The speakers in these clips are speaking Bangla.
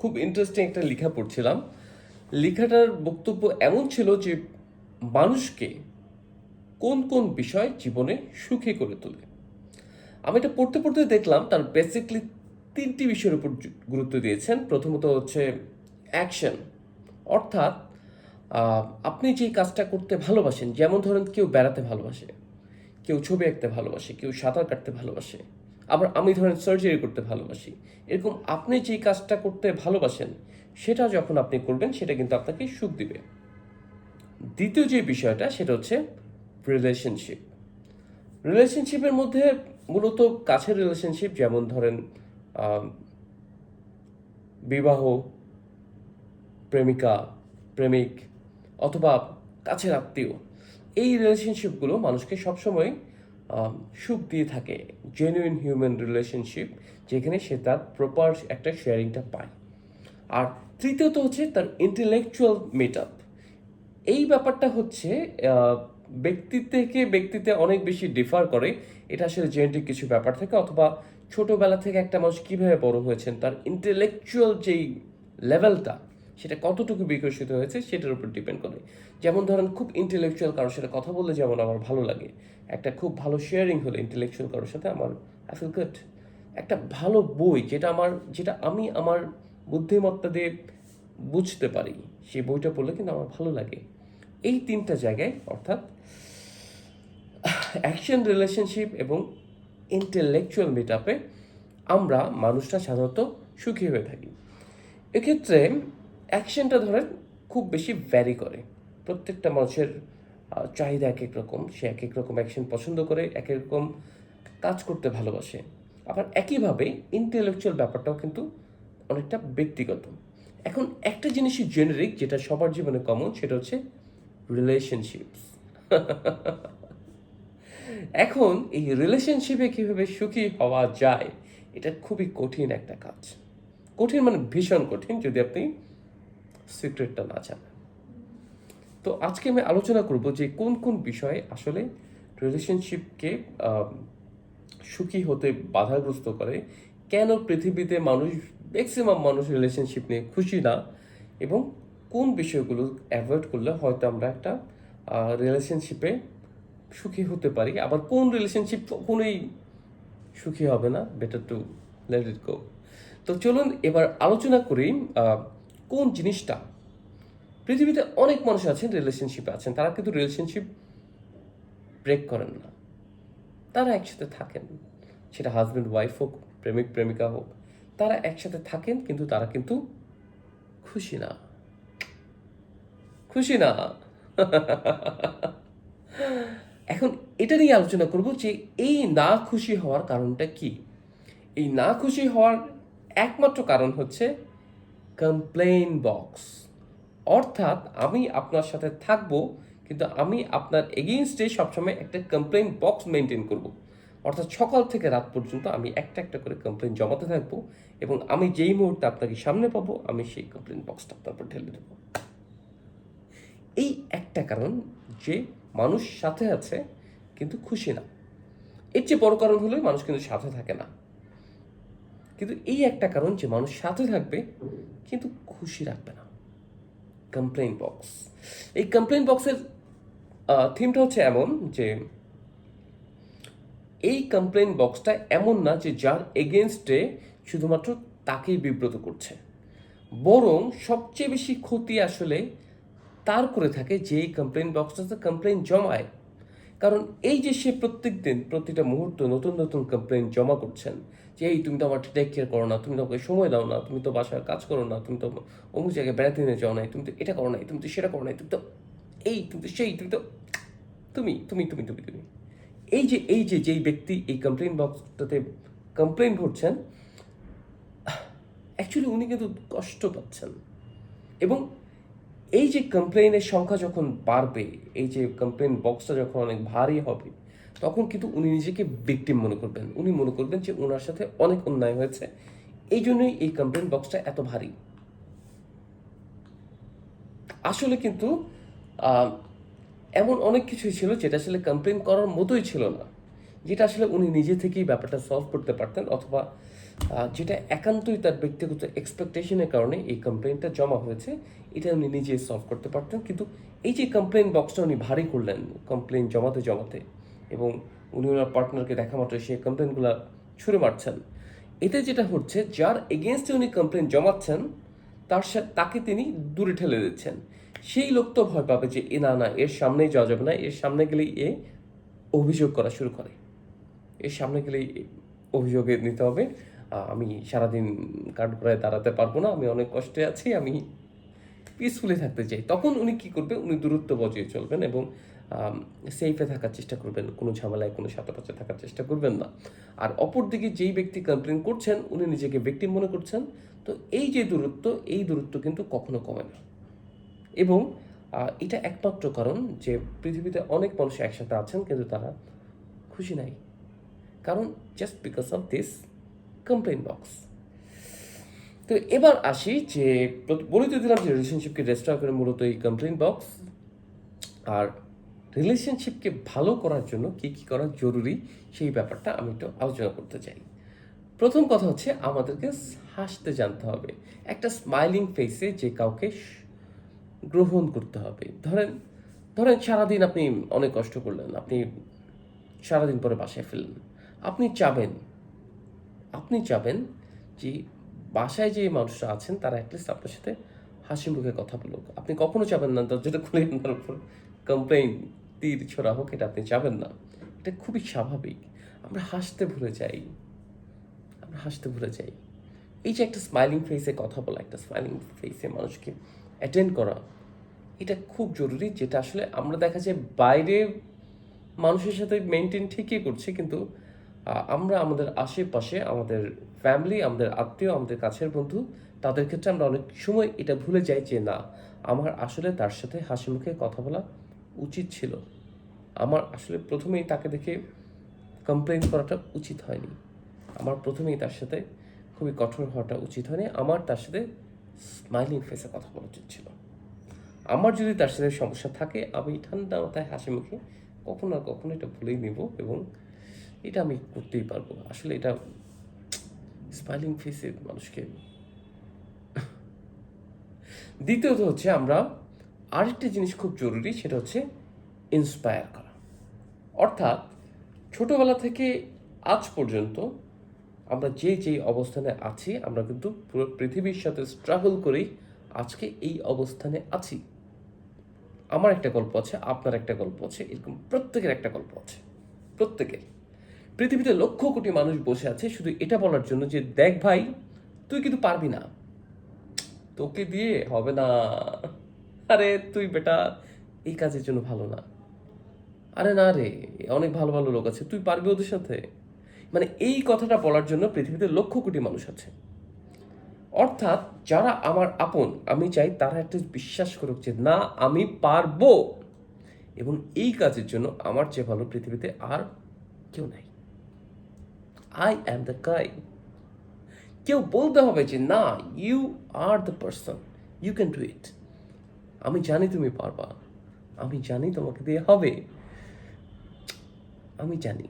খুব ইন্টারেস্টিং একটা লেখা পড়ছিলাম। লেখাটার বক্তব্য এমন ছিল যে মানুষকে কোন কোন বিষয় জীবনে সুখী করে তোলে। আমি এটা পড়তে পড়তে দেখলাম, তার বেসিকলি তিনটি বিষয়ের উপর গুরুত্ব দিয়েছেন। প্রথমত হচ্ছে অ্যাকশন অর্থাৎ আপনি যে কাজটা করতে ভালোবাসেন, যেমন ধরেন কেউ বেড়াতে ভালোবাসে, কেউ ছবি আঁকতে ভালোবাসে, কেউ সাঁতার কাটতে ভালোবাসে আবার আমি ধরেন সার্জারি করতে ভালোবাসি। এরকম আপনি যেই কাজটা করতে ভালোবাসেন, সেটা যখন আপনি করবেন, সেটা কিন্তু আপনাকে সুখ দিবে। দ্বিতীয় যে বিষয়টা, সেটা হচ্ছে রিলেশনশিপ রিলেশনশিপের মধ্যে মূলত কাছের রিলেশনশিপ যেমন ধরেন বিবাহ, প্রেমিকা, প্রেমিক অথবা কাছের আত্মীয়, এই রিলেশনশিপগুলো মানুষকে সবসময় সুখ দিয়ে থাকে জেনুইন হিউম্যান রিলেশনশিপ যেখানে সে তার প্রপার একটা শেয়ারিংটা পায়। আর তৃতীয়ত হচ্ছে তার ইন্টেলেকচুয়াল মেট এই ব্যাপারটা হচ্ছে ব্যক্তি থেকে ব্যক্তিতে অনেক বেশি ডিফার করে। এটা আসলে জেনেটিক কিছু ব্যাপার থাকে, অথবা ছোটবেলা থেকে একটা মানুষ কীভাবে বড় হয়েছেন, তার ইন্টেলেকচুয়াল যেই লেভেলটা সেটা কতটুকু বিকশিত হয়েছে সেটার উপর ডিপেন্ড করে। যেমন ধরেন, খুব ইন্টেলেকচুয়াল কারোর সাথে কথা বললে যেমন আমার ভালো লাগে, একটা খুব ভালো শেয়ারিং হলে ইন্টেলেকচুয়াল কারোর সাথে আমার আই ফিল গুড একটা ভালো বই যেটা আমার, যেটা আমি আমার বুদ্ধিমত্তা দিয়ে বুঝতে পারি, সেই বইটা পড়লে কিন্তু আমার ভালো লাগে। এই তিনটা জায়গায় অর্থাৎ অ্যাকশন রিলেশনশিপ এবং ইন্টেলেকচুয়াল মিট আমরা মানুষটা সাধারণত সুখী হয়ে থাকি। এক্ষেত্রে অ্যাকশনটা ধরেন খুব বেশি ভ্যারি করে। প্রত্যেকটা মানুষের চাহিদা এক এক রকম, সে এক এক রকম অ্যাকশন পছন্দ করে, এক এক রকম কাজ করতে ভালোবাসে। আবার একইভাবে ইন্টেলেকচুয়াল ব্যাপারটাও কিন্তু অনেকটা ব্যক্তিগত। এখন একটা জিনিসই জেনারিক যেটা সবার জীবনে কমন সেটা হচ্ছে রিলেশনশিপস এখন এই রিলেশনশিপে কীভাবে সুখী হওয়া যায়, এটা খুবই কঠিন একটা কাজ। কঠিন মানে ভীষণ কঠিন, যদি আপনি সিক্রেটটা না জানেন তো আজকে আমি আলোচনা করব যে কোন কোন বিষয়ে আসলে রিলেশনশিপকে সুখী হতে বাধাগ্রস্ত করে, কেন পৃথিবীতে মানুষ ম্যাক্সিমাম মানুষ রিলেশনশিপ নিয়ে খুশি না এবং কোন বিষয়গুলো অ্যাভয়েড করলে হয়তো আমরা একটা রিলেশনশিপে সুখী হতে পারি। আবার কোন রিলেশনশিপ কখনোই সুখী হবে না? Better to let it go তো চলুন এবার আলোচনা করি কোন জিনিসটা? পৃথিবীতে অনেক মানুষ আছেন রিলেশনশিপে আছেন, তারা কিন্তু রিলেশনশিপ ব্রেক করেন না। তারা একসাথে থাকেন, সেটা হাজব্যান্ড ওয়াইফ হোক, প্রেমিক, প্রেমিকা হোক, তারা একসাথে থাকেন কিন্তু তারা কিন্তু খুশি না। খুশি না। এখন এটা নিয়ে আলোচনা করব যে এই না খুশি হওয়ার কারণটা কি? এই না খুশি হওয়ার একমাত্র কারণ হচ্ছে কমপ্লেইন বক্স অর্থাৎ আমি আপনার সাথে থাকব, কিন্তু আমি আপনার এগেইনস্টে সবসময় একটা কমপ্লেইন বক্স মেনটেন করব। অর্থাৎ সকাল থেকে রাত পর্যন্ত আমি একটা একটা করে কমপ্লেন জমাতে থাকব এবং আমি যেই মুহূর্তে আপনাকে সামনে পাবো, আমি সেই কমপ্লেইন বক্সটা আপনার উপর ঢেলে দেবো। এই একটা কারণ যে মানুষ সাথে আছে, কিন্তু খুশি না। এর চেয়ে বড় কারণ হলো মানুষ কিন্তু সাথে থাকে না। কিন্তু এই একটা কারণ যে মানুষ সাথে থাকবে, কিন্তু খুশি রাখবে না। কমপ্লেইন বক্স এই কমপ্লেন বক্সের থিমটা হচ্ছে এমন যে, এই কমপ্লেইন বক্সটা এমন না যে যার এগেনস্টে শুধুমাত্র তাকেই বিব্রত করছে। বরং সবচেয়ে বেশি ক্ষতি আসলে তার করে থাকে যে এই কমপ্লেইন বক্সটাতে কমপ্লেইন জমায়। কারণ এই যে সে প্রত্যেক দিন প্রতিটা মুহূর্ত নতুন নতুন কমপ্লেন জমা করছেন, যে এই তুমি তো আমার টেক কেয়ার করো না, তুমি তো আমাকে সময় দাও না, তুমি তো বাসার কাজ করো না, তুমি তো অমুক জায়গায় বেড়াতে নিয়ে যাও নাই, তুমি তো এটা করো নাই, তুমি তো সেটা করো নাই, তুমি তো এই, তুমি তো সেই, তুমি তো তুমি তুমি তুমি তুমি তুমি। এই যে এই যে, যেই ব্যক্তি এই কমপ্লেন বক্সটাতে কমপ্লেন করছেন অ্যাকচুয়ালি উনি কিন্তু কষ্ট পাচ্ছেন। এবং এই যে কমপ্লেনের সংখ্যা যখন বাড়বে, এই যে কমপ্লেন বক্সটা যখন অনেক ভারী হবে, তখন কিন্তু উনি নিজেকে ভিকটিম মনে করবেন। উনি মনে করবেন যে ওনার সাথে অনেক অন্যায় হয়েছে। এই জন্যই এই কমপ্লেন বক্সটা এত ভারী। আসলে কিন্তু এমন অনেক কিছুই ছিল যেটা আসলে কমপ্লেন করার মতোই ছিল না, যেটা আসলে উনি নিজে থেকেই ব্যাপারটা সলভ করতে পারতেন অথবা যেটা একান্তই তার ব্যক্তিগত এক্সপেকটেশনের কারণে এই কমপ্লেনটা জমা হয়েছে, এটা উনি নিজে সলভ করতে পারতেন। কিন্তু এই যে কমপ্লেন বক্সটা উনি ভারী করলেন কমপ্লেন জমাতে জমাতে, এবং উনি ওনার পার্টনারকে দেখা মাত্র সেই কমপ্লেনগুলো ছুঁড়ে মারছেন। এতে যেটা হচ্ছে, যার এগেনস্টে উনি কমপ্লেন জমাচ্ছেন, তার সাথে তাকে তিনি দূরে ঠেলে দিচ্ছেন। সেই লোক তো ভয় পাবে যে, এ না না, এর সামনেই যাওয়া যাবে না, এর সামনে গেলেই এ অভিযোগ করা শুরু করে। এর সামনে গেলেই অভিযোগে নিতে হবে। আমি সারাদিন কাঠ করায় দাঁড়াতে পারব না, আমি অনেক কষ্টে আছি, আমি পিসফুলি থাকতে চাই। তখন উনি কি করবে? উনি দূরত্ব বজিয়ে চলবেন এবং সেফে থাকার চেষ্টা করবেন, কোনো ঝামেলায়, কোনো সাথে পাশে থাকার চেষ্টা করবেন না। আর অপরদিকে যেই ব্যক্তি কমপ্লেন করছেন, উনি নিজেকে ব্যক্তি মনে করছেন। তো এই যে দূরত্ব, এই দূরত্ব কিন্তু কখনো কমে না। এবং এটা একমাত্র কারণ যে পৃথিবীতে অনেক মানুষ একসাথে আছেন, কিন্তু তারা খুশি নাই। কারণ just because of this complain box তো এবার আসি যে বলে তো দিলাম যে রিলেশনশিপকে রেস্টোর করে মূলত এই কমপ্লেন বক্স আর রিলেশনশিপকে ভালো করার জন্য কী কী করা জরুরি সেই ব্যাপারটা আমি একটু আলোচনা করতে চাই। প্রথম কথা হচ্ছে আমাদেরকে হাসতে জানতে হবে। একটা স্মাইলিং ফেসে যে কাউকে গ্রহণ করতে হবে। ধরেন ধরেন সারাদিন আপনি অনেক কষ্ট করলেন, আপনি সারাদিন পরে বাসায় ফেললেন আপনি চাবেন আপনি চাবেন যে বাসায় যে মানুষরা আছেন, তারা অ্যাটলিস্ট আপনার সাথে হাসি মুখে কথা বলুক। আপনি কখনো চাবেন না দরজাটা খুলে আপনার উপর কমপ্লেন তীর, ছোড়া হোক, এটা আপনি চাবেন না। এটা খুবই স্বাভাবিক। আমরা হাসতে ভুলে যাই। আমরা হাসতে ভুলে যাই। এই যে একটা স্মাইলিং ফেসে কথা বলা, একটা স্মাইলিং ফেসে মানুষকে অ্যাটেন্ড করা, এটা খুব জরুরি, যেটা আসলে আমরা দেখা যায় বাইরে মানুষের সাথে মেনটেন ঠিকই করছে, কিন্তু আমরা আমাদের আশেপাশে, আমাদের ফ্যামিলি আমাদের আত্মীয়, আমাদের কাছের বন্ধু, তাদের ক্ষেত্রে আমরা অনেক সময় এটা ভুলে যাই যে না, আমার আসলে তার সাথে হাসি মুখে কথা বলা উচিত ছিল। আমার আসলে প্রথমেই তাকে দেখে কমপ্লেন করাটা উচিত হয়নি। আমার প্রথমেই তার সাথে খুবই কঠোর হওয়াটা উচিত হয়নি। আমার তার সাথে স্মাইলিং ফেসে কথা বলা উচিত ছিল। আমার যদি তার সাথে সমস্যা থাকে, আমি ঠান্ডা মাথায় হাসি মুখে কখনো না কখনো এটা ভুলেই নেব এবং এটা আমি করতেই পারব। আসলে এটা স্মাইলিং ফেসে মানুষকে। দ্বিতীয়ত হচ্ছে আমরা আরেকটা জিনিস খুব জরুরি, সেটা হচ্ছে ইন্সপায়ার করা। অর্থাৎ ছোটবেলা থেকে আজ পর্যন্ত আমরা যে যেই অবস্থানে আছি, আমরা কিন্তু পুরো পৃথিবীর সাথে স্ট্রাগল করেই আজকে এই অবস্থানে আছি। আমার একটা গল্প আছে, আপনার একটা গল্প আছে, এরকম প্রত্যেকের একটা গল্প আছে। প্রত্যেকের। পৃথিবীতে লক্ষ কোটি মানুষ বসে আছে, শুধু এটা বলার জন্য যে, দেখ ভাই, তুই কিন্তু পারবি না। তোকে দিয়ে হবে না। আরে, তুই বেটা, এই কাজের জন্য ভালো না। আরে না রে, অনেক ভালো ভালো লোক আছে, তুই পারবি ওদের সাথে? মানে এই কথাটা বলার জন্য পৃথিবীতে লক্ষ কোটি মানুষ আছে। অর্থাৎ যারা আমার আপন, আমি চাই তারা একটা বিশ্বাস করুক যে, না, আমি পারব। এবং এই কাজের জন্য আমার চেয়ে ভালো পৃথিবীতে আর কেউ নাই। আই অ্যাম দ্য গাই কেউ বলতে হবে যে, না you are the person you can do it আমি জানি তুমি পারবা। আমি জানি তোমাকে দিয়ে হবে। আমি জানি।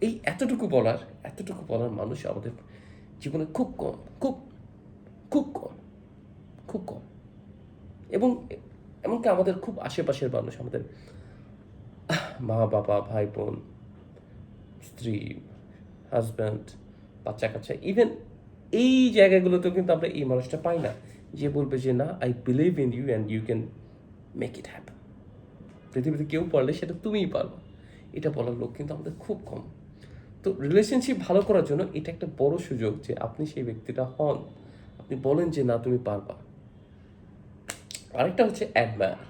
এই এতটুকু বলার এতটুকু বলার মানুষ আমাদের জীবনে খুব কম, খুব খুব কম খুব কম। এবং এমনকি আমাদের খুব আশেপাশের মানুষ, আমাদের মা বাবা ভাই বোন স্ত্রী হাজব্যান্ড বাচ্চা কাচ্চা ইভেন এই জায়গাগুলোতেও কিন্তু আমরা এই মানুষটা পাই না যে বলবে যে, না I believe in you and you can make it happen পৃথিবীতে কেউ পারলে সেটা তুমিই পারো এটা বলার লোক কিন্তু আমাদের খুব কম। তো রিলেশনশিপ ভালো করার জন্য এটা একটা বড় সুযোগ যে আপনি সেই ব্যক্তিটা হন। আপনি বলেন যে, না, তুমি পারবা। আরেকটা হচ্ছে অ্যাডমায়ার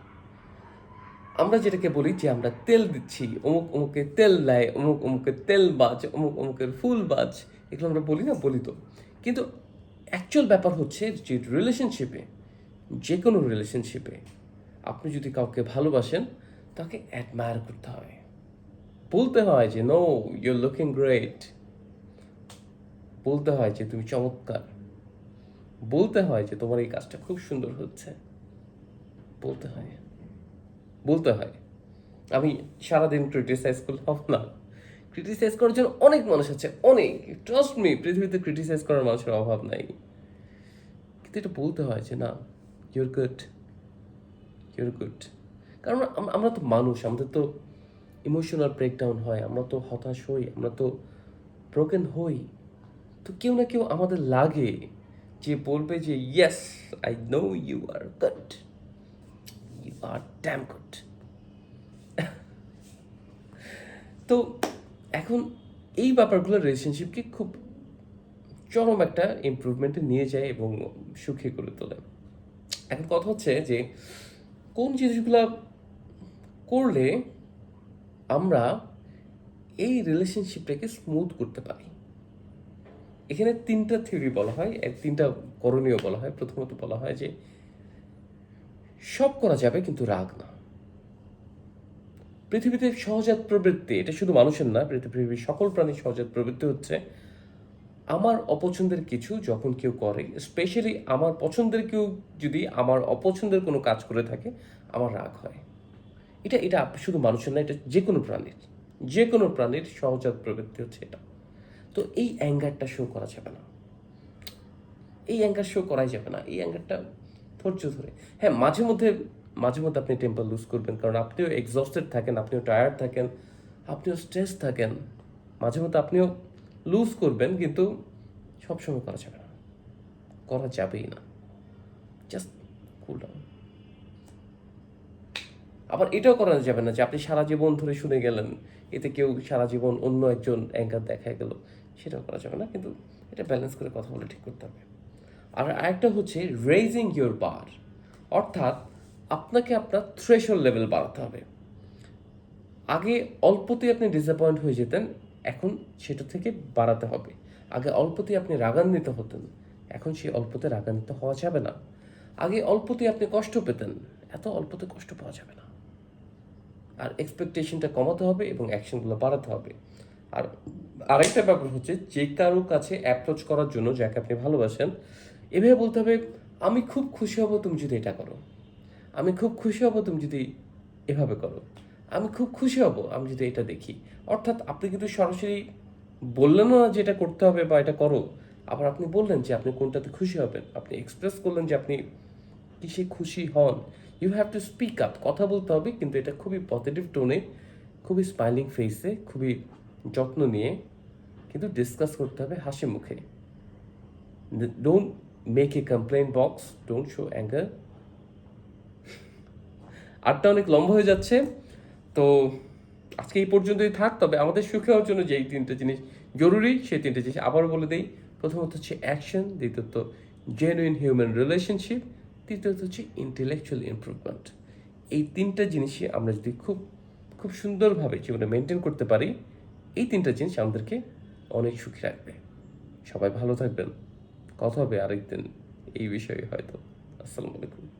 আমরা যেটাকে বলি যে আমরা তেল দিচ্ছি। অমুক অমুকে তেল দেয় অমুক, অমুকের তেল বাজ, অমুক, অমুকের ফুল বাজ। এগুলো আমরা বলি না, বলি তো। কিন্তু অ্যাকচুয়াল ব্যাপার হচ্ছে যে রিলেশনশিপে যে কোনো রিলেশনশিপে আপনি যদি কাউকে ভালোবাসেন, তাকে অ্যাডমায়ার করতে হয়। বলতে হয় যে নো ইউ লুকিং গ্রেট বলতে হয় যে, তুমি চমৎকার. বলতে হয় যে, তোমার এই কাজটা খুব সুন্দর হচ্ছে। বলতে হয়। বলতে হয়। আমি সারাদিন ক্রিটিসাইজ করলে হবে না। ক্রিটিসাইজ করার জন্য অনেক মানুষ আছে, অনেক। ট্রাস্ট মি পৃথিবীতে ক্রিটিসাইজ করার মানুষের অভাব নাই। কিন্তু এটা বলতে হয় যে, না ইউর গুড ইউর গুড কারণ আমরা তো মানুষ, আমাদের তো ইমোশনাল ব্রেকডাউন হয়, আমরা তো হতাশ হই, আমরা তো ব্রোকেন হই। তো কেউ না কেউ আমাদের লাগে যে বলবে যে yes I know you are good you are damn good তো এখন এই ব্যাপারগুলো রিলেশনশিপকে খুব চরম একটা ইমপ্রুভমেন্টে নিয়ে যায় এবং সুখী করে তোলে। এখন কথা হচ্ছে যে কোন জিনিসগুলো করলে আমরা এই রিলেশনশিপটাকে স্মুথ করতে পারি? এখানে তিনটা থিওরি বলা হয়, তিনটা করণীয় বলা হয়। প্রথমত বলা হয় যে সব করা যাবে কিন্তু রাগ না। পৃথিবীতে সহজাত প্রবৃত্তি, এটা শুধু মানুষের না, পৃথিবীর সকল প্রাণীর সহজাত প্রবৃত্তি হচ্ছে, আমার অপছন্দের কিছু যখন কেউ করে স্পেশালি আমার পছন্দের কেউ যদি আমার অপছন্দের কোনো কাজ করে থাকে, আমার রাগ হয়। এটা এটা শুধু মানুষের না, এটা যে কোনো প্রাণীর যে কোনো প্রাণীর সহজাত প্রবৃত্তি হচ্ছে এটা। তো এই অ্যাঙ্গারটা শো করা যাবে না। এই অ্যাঙ্গার শো করাই যাবে না। এই অ্যাঙ্গারটা ধৈর্য ধরে। হ্যাঁ মাঝে মধ্যে মাঝে মধ্যে আপনি টেম্পার লুজ করবেন, কারণ আপনিও এক্সস্টেড থাকেন, আপনিও টায়ার্ড থাকেন, আপনিও স্ট্রেস থাকেন। মাঝে মধ্যে আপনিও লুজ করবেন, কিন্তু সবসময় করা যাবে না। করা যাবেই না। জাস্ট কুল ডাউন আবার এটাও করা যাবে না যে আপনি সারা জীবন ধরে শুনে গেলেন, এতে কেউ সারা জীবন অন্য একজন অ্যাঙ্কার দেখা গেল, সেটাও করা যাবে না, কিন্তু এটা ব্যালেন্স করে কথা বলে ঠিক করতে হবে। আর আরেকটা হচ্ছে রেজিং ইউর বার অর্থাৎ আপনাকে আপনার থ্রেশল লেভেল বাড়াতে হবে। আগে অল্পতেই আপনি ডিসঅ্যাপয়েন্ট হয়ে যেতেন, এখন সেটা থেকে বাড়াতে হবে। আগে অল্পতেই আপনি রাগান্বিত হতেন, এখন সেই অল্পতে রাগান্বিত হওয়া যাবে না। আগে অল্পতেই আপনি কষ্ট পেতেন, এত অল্পতে কষ্ট পাওয়া যাবে না। আর এক্সপেকটেশনটা কমাতে হবে এবং অ্যাকশনগুলো বাড়াতে হবে। আর আরেকটা ব্যাপার হচ্ছে যে কারও কাছে অ্যাপ্রোচ করার জন্য যাকে আপনি ভালোবাসেন এভাবে বলতে হবে, আমি খুব খুশি হব তুমি যদি এটা করো। আমি খুব খুশি হব তুমি যদি এভাবে করো। আমি খুব খুশি হব আমি যদি এটা দেখি। অর্থাৎ আপনি কিন্তু সরাসরি বললেন না যে এটা করতে হবে বা এটা করো। আবার আপনি বললেন যে আপনি কোনটাতে খুশি হবেন। আপনি এক্সপ্রেস করলেন যে আপনি কিসে খুশি হন। You have to speak up কথা বলতে হবে কিন্তু এটা খুবই পজিটিভ টোনে খুবই স্মাইলিং ফেসে খুবই যত্ন নিয়ে কিন্তু ডিসকাস করতে হবে হাসি মুখে don't make a complain box don't show anger আটটা অনেক লম্বা হয়ে যাচ্ছে। তো আজকে এই পর্যন্তই থাক, তবে আমাদের সুখে হওয়ার জন্য যে এই তিনটে জিনিস জরুরি, সেই তিনটে জিনিস আবার বলে দিই। প্রথমত হচ্ছে অ্যাকশন দ্বিতীয়ত জেনুইন হিউম্যান রিলেশনশিপ তৃতীয়ত হচ্ছে ইন্টেলেকচুয়াল ইমপ্রুভমেন্ট এই তিনটা জিনিসই আমরা যদি খুব খুব সুন্দরভাবে জীবনে মেনটেন করতে পারি, এই তিনটা জিনিস আমাদেরকে অনেক সুখী রাখবে। সবাই ভালো থাকবেন। কথা হবে আরেকদিন এই বিষয়ে হয়তো। আসসালামু আলাইকুম।